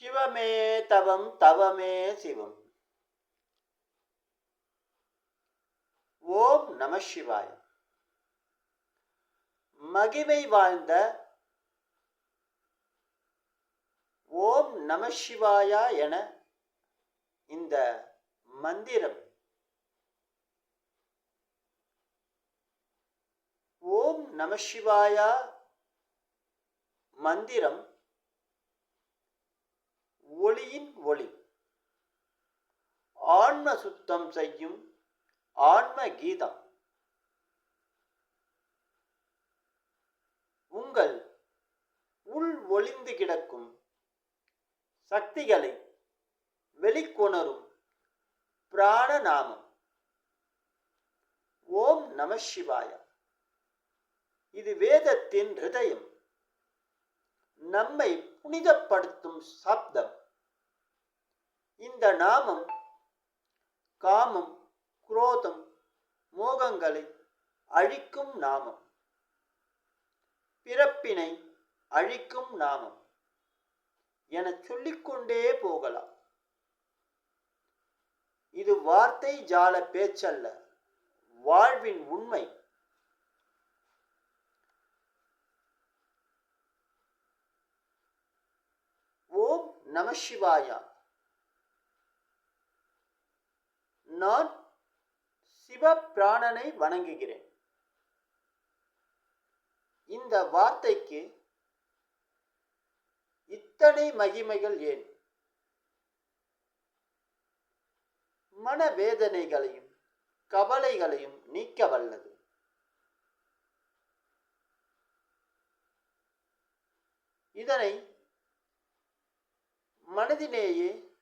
சிவமே தவம் தவமே சிவம். ஓம் நம சிவாய. மகிமை வாழ்ந்த ஓம் நம சிவாயா என இந்த மந்திரம். ஓம் நம சிவாயா மந்திரம் ஒளியின் ஒளி. ஆன்ம சுத்தம் செய்யும் ஆன்ம கீதம். உங்கள் உள் ஒளிந்து கிடக்கும் சக்திகளை வெளிக்கொணரும் பிராணநாமம். ஓம் நம சிவாய. இது வேதத்தின் ஹிருதயம். நம்மை புனிதப்படுத்தும் சப்தம். இந்த நாமம் காமம் குரோதம் மோகங்களை அழிக்கும் நாமம். பிறப்பினை அழிக்கும் நாமம் என சொல்லிக்கொண்டே போகலாம். இது வார்த்தை ஜால பேச்சல்ல வாழ்வின் உண்மை. ஓம் நம சிவாயா. நான் சிவபிராணனை வணங்குகிறேன். இந்த வார்த்தைக்கு இத்தனை மகிமைகள் ஏன்? மனவேதனைகளையும் கவலைகளையும் நீக்க வல்லது. இதனை மனதிலேயே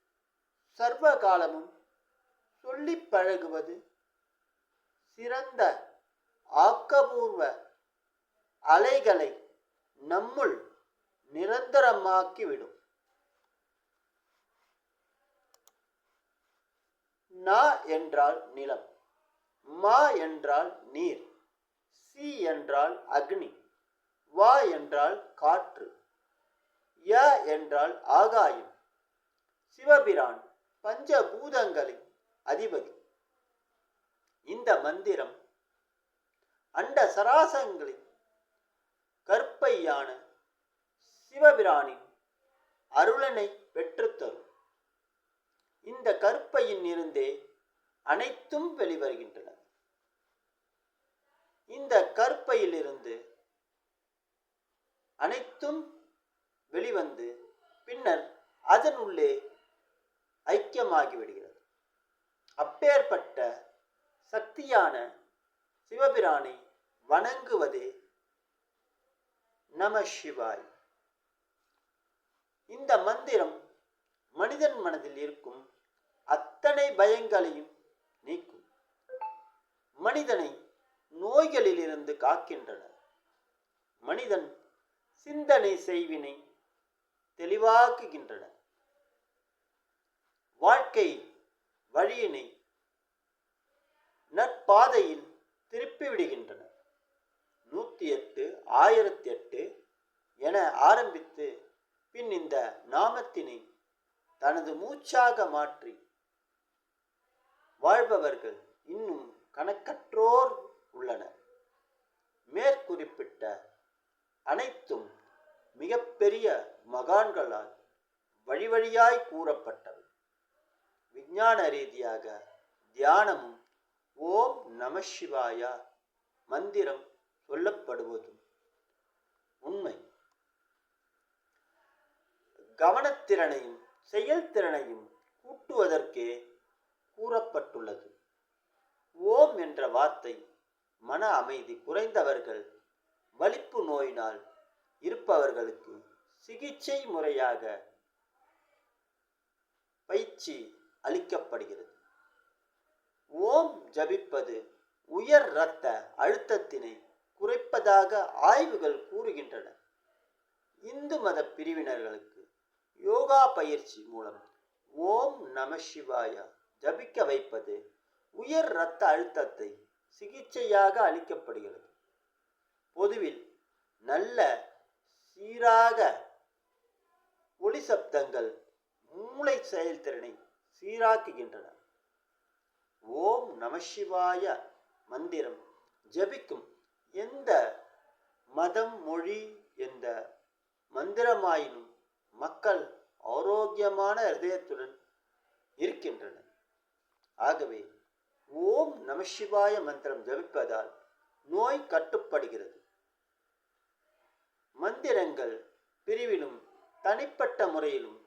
சர்வ காலமும் சொல்லி பழகுவது சிறந்த ஆக்கபூர்வ அலைகளை நம்முள் நிரந்தரமாக்கிவிடும். நா என்றால் நிலம் மா என்றால் நீர் சி என்றால் அக்னி வா என்றால் காற்று ய என்றால் ஆகாயம் சிவபிரான் பஞ்சபூதங்களின் அதிபதி. இந்த மந்திரம் அண்ட சராசங்களின் கற்பையான சிவபிரானின் அருளனை பெற்றுத்தரும். இந்த கற்பையின் இருந்தே அனைத்தும் வெளிவருகின்றன. இந்த கற்பையிலிருந்து அனைத்தும் வெளிவந்து பின்னர் அதனுள்ளே ஐக்கியமாகிவிடுகிறது. அப்பேற்பட்ட சக்தியான சிவபிரானை வணங்குவதே நம சிவாய். இந்த மந்திரம் மனிதன் மனதில் இருக்கும் அத்தனை பயங்களையும் நீக்கும். மனிதனை நோய்களிலிருந்து காக்கின்றன. மனிதன் சிந்தனை செய்வினை தெளிவாக்குகின்றன. வாழ்க்கை வழியினை நற்பாதையில் திருப்பி விடுகின்றனர் நூற்றி எட்டு ஆயிரத்தி எட்டு என ஆரம்பித்து பின் இந்த நாமத்தினை தனது மூச்சாக மாற்றி வாழ்பவர்கள் இன்னும் கணக்கற்றோர் உள்ளனர். மேற்குறிப்பிட்ட அனைத்தும் மிகப்பெரிய மகான்களால் வழி வழியாய் கூறப்பட்டவை. விஞ்ஞான ரீதியாக தியானமும் ஓம் நம சிவாயா மந்திரம் சொல்லப்படுவதும் உண்மை. கவனத்திறனையும் செயல்திறனையும் கூட்டுவதற்கே கூறப்பட்டுள்ளது. ஓம் என்ற வார்த்தை மன அமைதி குறைந்தவர்கள் வலிப்பு நோயினால் இருப்பவர்களுக்கு சிகிச்சை முறையாக பயிற்சி அளிக்கப்படுகிறது. ஓம் ஜபிப்பது உயர் இரத்த அழுத்தத்தினை குறைப்பதாக ஆய்வுகள் கூறுகின்றன. இந்து மத பிரிவினர்களுக்கு யோகா பயிற்சி மூலம் ஓம் நம சிவாயா ஜபிக்க வைப்பது உயர் இரத்த அழுத்தத்தை சிகிச்சையாக அளிக்கப்படுகிறது. பொதுவில் நல்ல சீராக ஒளி சப்தங்கள் மூளை செயல்திறனை சீராக்குகின்றன. ஓம் நமசிவாய மந்திரம். ஜபிக்கும். எந்த மதம் மொழி எந்த மந்திரமாயினும் மக்கள் ஆரோக்கியமான இதயத்துடன் இருக்கின்றனர் ஆகவே ஓம் நமசிவாய மந்திரம் ஜபிப்பதால் நோய் கட்டுப்படுகிறது. மந்திரங்கள் பிரிவிலும் தனிப்பட்ட முறையிலும்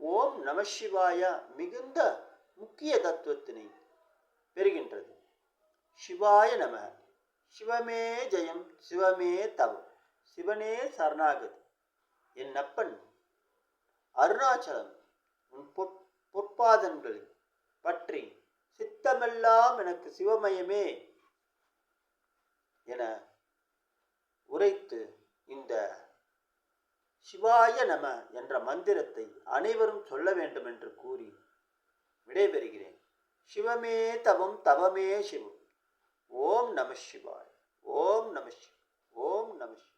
ஓம் நமசிவாய மிகுந்த முக்கிய தத்துவத்தினை பெறுகின்றது. சிவாய நம. சிவமே ஜெயம் சிவமே தவம். சிவனே சரணாகதி. என் அப்பன் அருணாச்சலம் உன் பொற் பொற்பாதங்களில் பற்றி சித்தமெல்லாம் எனக்கு சிவமயமே என உரைத்து இந்த சிவாய நம என்ற மந்திரத்தை அனைவரும் சொல்ல வேண்டும் என்று கூறி விடைபெறுகிறேன். சிவமே தவம் தவமே சிவம். ஓம் நம சிவாய் ஓம் நம சிவாய்